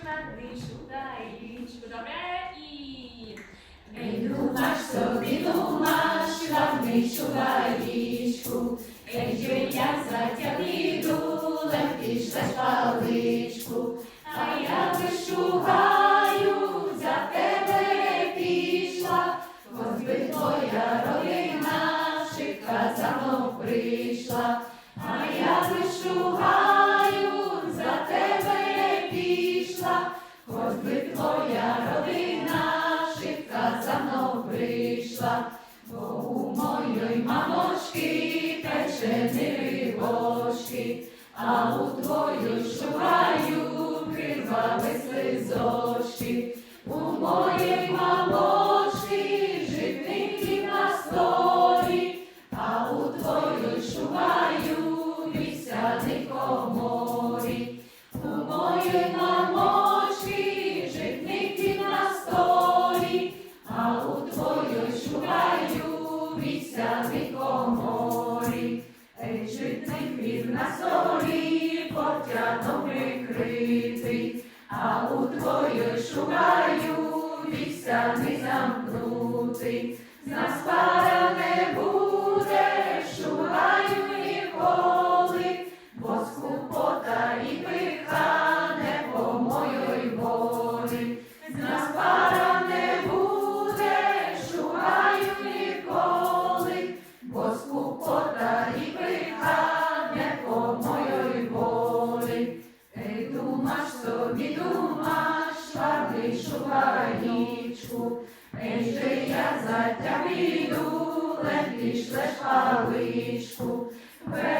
швидний шугаєчку. Добре і. Ей, думаш собі, думаш, швабний шуваїчку, Ей, же я затягни дулем, за паличку, а я вишугаю, пішла, хоч би твоя родина шибка за мною прийшла, бо у моєї мамочки печені рибочки, а у твою шугаю криваві слизочки, у моєї мамочки житники на столі, а у твою шугаю вісяний коморі. Вісяний коморі. Ей, житний він на столі, потяно прикритий, а у твою шукаю не замкнутий. З нас собі, думаш, шварний шуканічку, Ей, я за ледь пішлеш паличку, Бея я